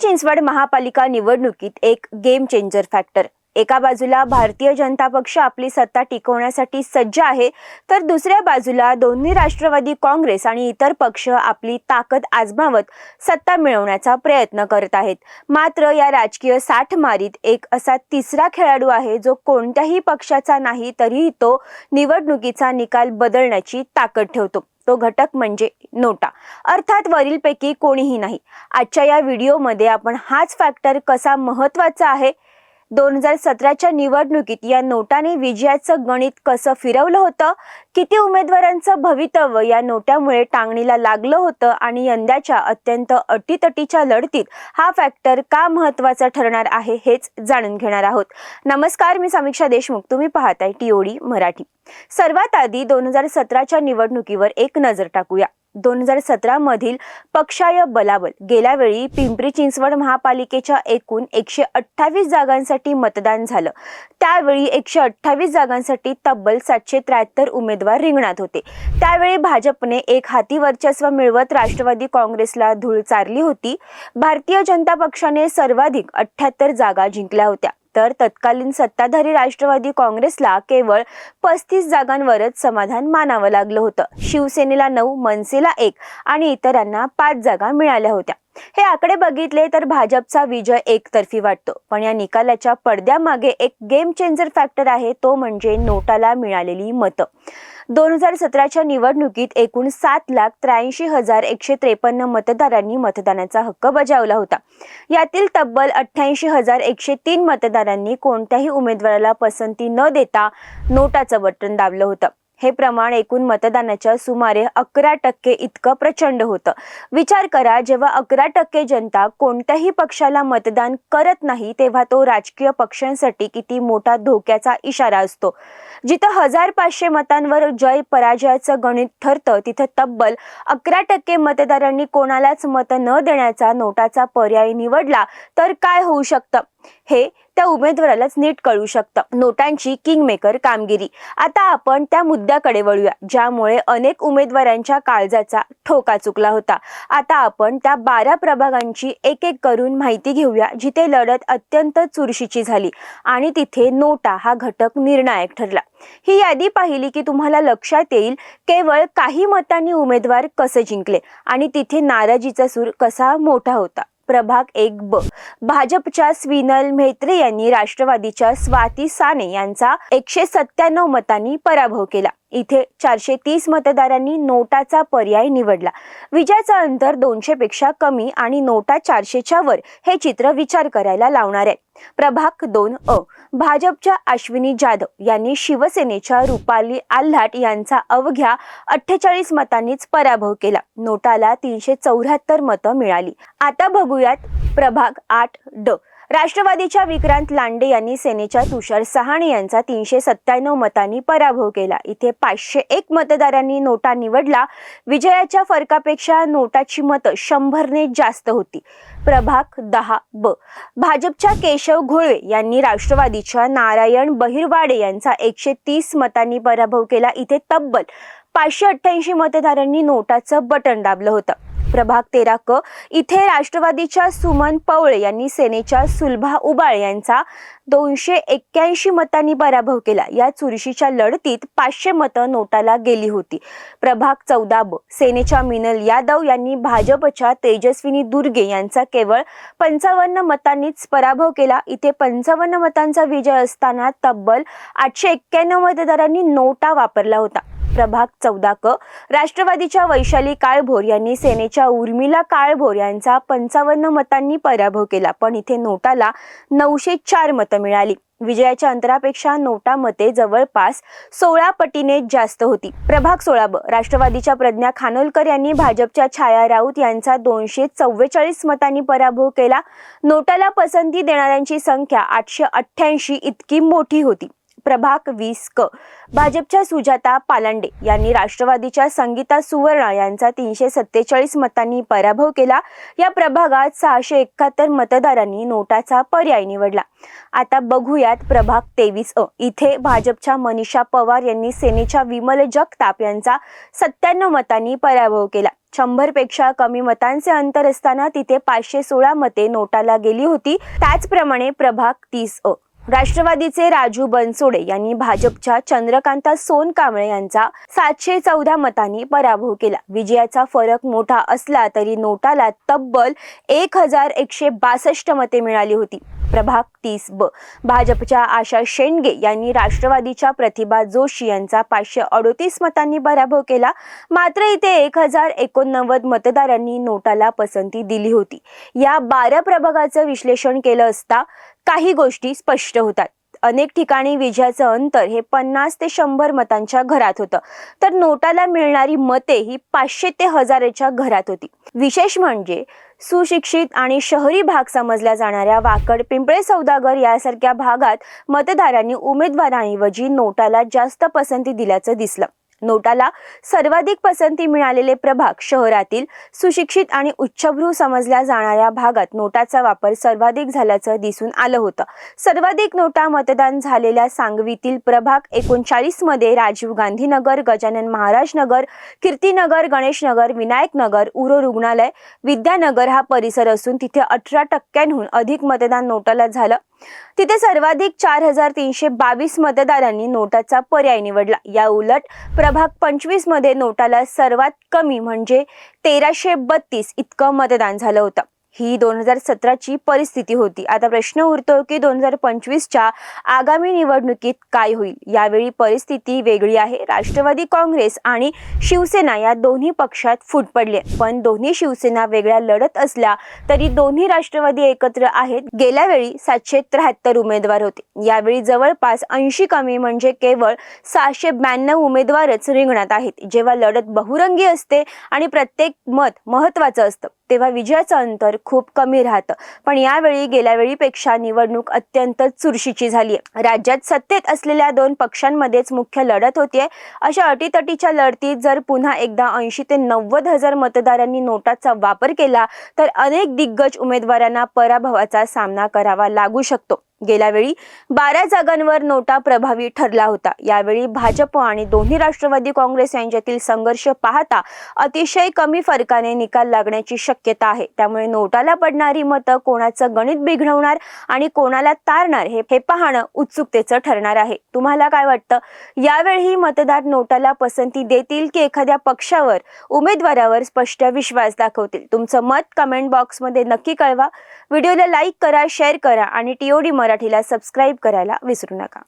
चिंचवड महापालिका निवडणुकीत एक गेम चेंजर फॅक्टर एका बाजूला भारतीय जनता पक्ष आपली सत्ता टिकवण्यासाठी सज्ज आहे तर दुसऱ्या बाजूला दोन्ही राष्ट्रवादी काँग्रेस आणि इतर पक्ष आपली ताकद आजमावत सत्ता मिळवण्याचा प्रयत्न करत आहेत. मात्र या राजकीय साठमारीत एक असा तिसरा खेळाडू आहे जो कोणत्याही पक्षाचा नाही तरीही तो निवडणुकीचा निकाल बदलण्याची ताकद ठेवतो. तो घटक म्हणजे नोटा. अर्थात वरीलपैकी कोणीही नाही. आजच्या या व्हिडिओमध्ये आपण हाच फॅक्टर कसा महत्त्वाचा आहे दोन हजार सतराच्या निवडणुकीत या नोटाने विजयाचं गणित कसं फिरवलं होतं? किती उमेदवारांचं भवितव्य या नोट्यामुळे टांगणीला लागलं होतं आणि यंदाच्या अत्यंत अटीतटीच्या लढतीत हा फॅक्टर का महत्त्वाचा ठरणार आहे हेच जाणून घेणार आहोत. नमस्कार मी समीक्षा देशमुख. तुम्ही पाहताय टीओडी मराठी. सर्वात आधी दोन हजार सतराच्या निवडणुकीवर एक नजर टाकूया. दोन हजार सतरा मधील पक्षाय बलाबल. गेल्या वेळी पिंपरी चिंचवड महापालिकेच्या एकूण एकशे अठ्ठावीस जागांसाठी मतदान झालं. त्यावेळी एकशे अठ्ठावीस जागांसाठी तब्बल सातशे त्र्याहत्तर उमेदवार रिंगणात होते. त्यावेळी भाजपने एक हाती वर्चस्व मिळवत राष्ट्रवादी काँग्रेसला धूळ चारली होती. भारतीय जनता पक्षाने सर्वाधिक अठ्ठ्याहत्तर जागा जिंकल्या होत्या. तर तत्कालीन सत्ताधारी राष्ट्रवादी काँग्रेसला केवळ पस्तीस जागांवरच समाधान मानावं लागलं होतं. शिवसेनेला नऊ मनसेला एक आणि इतरांना पाच जागा मिळाल्या होत्या. हे आकडे बघितले तर भाजपचा विजय एकतर्फी वाटतो. पण या निकालाच्या पडद्यामागे एक गेम चेंजर फॅक्टर आहे तो म्हणजे नोटाला मिळालेली मतं. दोन हजार सतराच्या निवडणुकीत एकूण सात लाख त्र्याऐंशी हजार एकशे त्रेपन्न मतदारांनी मतदानाचा हक्क बजावला होता. यातील तब्बल अठ्ठ्याऐंशी हजार एकशे तीन मतदारांनी कोणत्याही उमेदवाराला पसंती न देता नोटाचं बटन दाबलं होतं. हे प्रमाण एकूण मतदानाच्या सुमारे अकरा टक्के इतकं प्रचंड होतं. विचार करा जेव्हा अकरा टक्के जनता कोणत्याही पक्षाला मतदान करत नाही तेव्हा तो राजकीय पक्षांसाठी किती मोठा धोक्याचा इशारा असतो. जिथं हजार पाचशे मतांवर जय पराजयाचं गणित ठरतं तिथं तब्बल अकरा टक्के मतदारांनी कोणालाच मत न देण्याचा नोटाचा पर्याय निवडला तर काय होऊ शकतं? हे त्या उमेदवारालाच नीट कळू शकतं. नोटांची किंगमेकर कामगिरी. आता आपण त्या मुद्द्याकडे वळूया ज्यामुळे अनेक उमेदवारांच्या काळजाचा ठोका चुकला होता. आता आपण त्या बारा प्रभागांची एक एक करून माहिती घेऊया जिथे लढत अत्यंत चुरशीची झाली आणि तिथे नोटा हा घटक निर्णायक ठरला. ही यादी पाहिली की तुम्हाला लक्षात येईल केवळ काही मतांनी उमेदवार कसे जिंकले आणि तिथे नाराजीचा सूर कसा मोठा होता. प्रभाग एक ब. भाजपच्या स्विनल म्हेत्रे यांनी राष्ट्रवादीच्या स्वाती साने यांचा एकशे सत्त्याण्णव मतांनी पराभव केला. इथे चारशे तीस मतदारांनी नोटाचा पर्याय निवडला. विजयाचं अंतर दोनशे पेक्षा कमी आणि नोटा चारशेच्या वर हे चित्र विचार करायला लावणार आहे. प्रभाग दोन अ. भाजपच्या अश्विनी जाधव यांनी शिवसेनेच्या रुपाली आल्हाट यांचा अवघ्या अठ्ठेचाळीस मतांनीच पराभव केला. नोटाला तीनशे चौऱ्याहत्तर मतं मिळाली. आता बघूयात प्रभाग आठ ड. राष्ट्रवादीच्या विक्रांत लांडे यांनी सेनेच्या तुषार सहाणे यांचा तीनशे सत्त्याण्णव मतांनी पराभव केला. इथे पाचशे एक मतदारांनी नोटा निवडला. विजयाच्या फरकापेक्षा नोटाची मतं शंभरने जास्त होती. प्रभाग दहा ब. भाजपच्या केशव घोळवे यांनी राष्ट्रवादीच्या नारायण बहिरवाडे यांचा एकशे तीस मतांनी पराभव केला. इथे तब्बल पाचशे अठ्ठ्याऐंशी मतदारांनी नोटाचं बटन दाबलं होतं. प्रभाग तेरा क. इथे राष्ट्रवादीच्या सुमन पवळे यांनी सेनेच्या सुलभा उबाळ यांचा दोनशे एक्क्याऐंशी मतांनी पराभव केला. या चुरशीच्या लढतीत पाचशे मतं नोटाला गेली होती. प्रभाग चौदा ब. सेनेच्या मिनल यादव यांनी भाजपच्या तेजस्विनी दुर्गे यांचा केवळ पंचावन्न मतांनीच पराभव केला. इथे पंचावन्न मतांचा विजय असताना तब्बल आठशे एक्क्याण्णव मतदारांनी नोटा वापरला होता प्रभाग चौदा क राष्ट्रवादीच्या वैशाली काळभोर यांनी सेनेच्या उर्मिला काळभोर यांचा पंचावन्न मतांनी पराभव केला पण इथे नोटाला नऊशे चार मतं मिळाली. विजयाच्या अंतरापेक्षा नोटा मते जवळपास सोळा पटीने जास्त होती. प्रभाग सोळा ब राष्ट्रवादीच्या प्रज्ञा खानोलकर यांनी भाजपच्या छाया राऊत यांचा दोनशे चव्वेचाळीस मतांनी पराभव केला. नोटाला पसंती देणाऱ्यांची संख्या आठशे अठ्ठ्याऐंशी इतकी मोठी होती. प्रभाग वीस क. भाजपच्या सुजाता पालांडे यांनी राष्ट्रवादीच्या संगीता सुवर्णा यांचा तीनशे सत्तेचाळीस मतांनी पराभव केला. या प्रभागात सहाशे एकाहत्तर मतदारांनी नोटाचा पर्याय निवडला. आता बघूयात प्रभाग तेवीस अ. इथे भाजपच्या मनीषा पवार यांनी सेनेच्या विमल जगताप यांचा सत्त्याण्णव मतांनी पराभव केला. शंभरपेक्षा कमी मतांचे अंतर असताना तिथे पाचशे सोळा मते नोटाला गेली होती. त्याचप्रमाणे प्रभाग तीस अ. राष्ट्रवादीचे राजू बनसोडे यांनी भाजपच्या चंद्रकांता सोनकांबळे यांचा सातशे चौदा मतांनी पराभव केला. विजयाचा फरक मोठा असला तरी नोटाला तब्बल एक हजार एकशे बासष्ट मते मिळाली होती. प्रभाग तीस ब. भाजपच्या आशा शेंडगे यांनी राष्ट्रवादीच्या प्रतिभा जोशी यांचा पाचशे अडोतीस मतांनी पराभव केला. मात्र इथे एक हजार एकोणनव्वद मतदारांनी नोटाला पसंती दिली होती. या बारा प्रभागाचं विश्लेषण केलं असता काही गोष्टी स्पष्ट होतात. अनेक ठिकाणी विजयाचं अंतर हे पन्नास ते शंभर मतांच्या घरात होतं. तर नोटाला मिळणारी मते ही पाचशे ते हजाराच्या घरात होती. विशेष म्हणजे सुशिक्षित आणि शहरी भाग समजल्या जाणाऱ्या वाकड पिंपळे सौदागर यासारख्या भागात मतदारांनी उमेदवारांऐवजी नोटाला जास्त पसंती दिल्याचं दिसलं. नोटाला सर्वाधिक पसंती मिळालेले प्रभाग शहरातील सुशिक्षित आणि उच्चभ्रू समजल्या जाणाऱ्या भागात नोटाचा वापर सर्वाधिक झाल्याचं दिसून आलं होतं. सर्वाधिक नोटा मतदान झालेल्या सांगवीतील प्रभाग एकोणचाळीसमध्ये राजीव गांधी नगर गजानन महाराज नगर कीर्तीनगर गणेश नगर विनायक नगर उरो रुग्णालय विद्यानगर हा परिसर असून तिथे अठरा टक्क्यांहून अधिक मतदान नोटाला झालं. तिथे सर्वाधिक चार हजार तीनशे बावीस मतदारांनी नोटाचा पर्याय निवडला. या उलट प्रभाग पंचवीसमध्ये नोटाला सर्वात कमी म्हणजे तेराशे बत्तीस इतकं मतदान झालं होतं. ही दोन हजार सतराची परिस्थिती होती. आता प्रश्न उरतो की दोन हजार पंचवीसच्या आगामी निवडणुकीत काय होईल? यावेळी परिस्थिती वेगळी आहे. राष्ट्रवादी काँग्रेस आणि शिवसेना या दोन्ही पक्षात फूट पडले पण दोन्ही शिवसेना वेगळ्या लढत असल्या तरी दोन्ही राष्ट्रवादी एकत्र आहेत. गेल्या वेळी सातशे त्र्याहत्तर उमेदवार होते. यावेळी जवळपास ऐंशी कमी म्हणजे केवळ सहाशे ब्याण्णव उमेदवारच रिंगणात आहेत. जेव्हा लढत बहुरंगी असते आणि प्रत्येक मत महत्वाचं असतं. तेव्हा विजयाचं अंतर खूप कमी राहतं. पण यावेळी गेल्या वेळीपेक्षा निवडणूक अत्यंत चुरशीची झाली आहे राज्यात सत्तेत असलेल्या दोन पक्षांमध्येच मुख्य लढत होतीये. अशा अटीतटीच्या लढतीत जर पुन्हा एकदा ऐंशी ते नव्वद हजार मतदारांनी नोटाचा वापर केला तर अनेक दिग्गज उमेदवारांना पराभवाचा सामना करावा लागू शकतो. गेल्या वेळी बारा जागांवर नोटा प्रभावी ठरला होता. यावेळी भाजप आणि दोन्ही राष्ट्रवादी काँग्रेस यांच्यातील संघर्ष पाहता अतिशय कमी फरकाने निकाल लागण्याची शक्यता आहे. त्यामुळे नोटाला पडणारी मतं कोणाचं गणित बिघडवणार आणि कोणाला तारणार हे हे पाहणं उत्सुकतेचं ठरणार आहे. तुम्हाला काय वाटतं? यावेळी मतदार नोटाला पसंती देतील की एखाद्या पक्षावर उमेदवारावर स्पष्ट विश्वास दाखवतील? तुमचं मत कमेंट बॉक्समध्ये नक्की कळवा. व्हिडिओला लाईक करा शेअर करा आणि टीओडी मराठीला सबस्क्राईब करायला विसरू नका.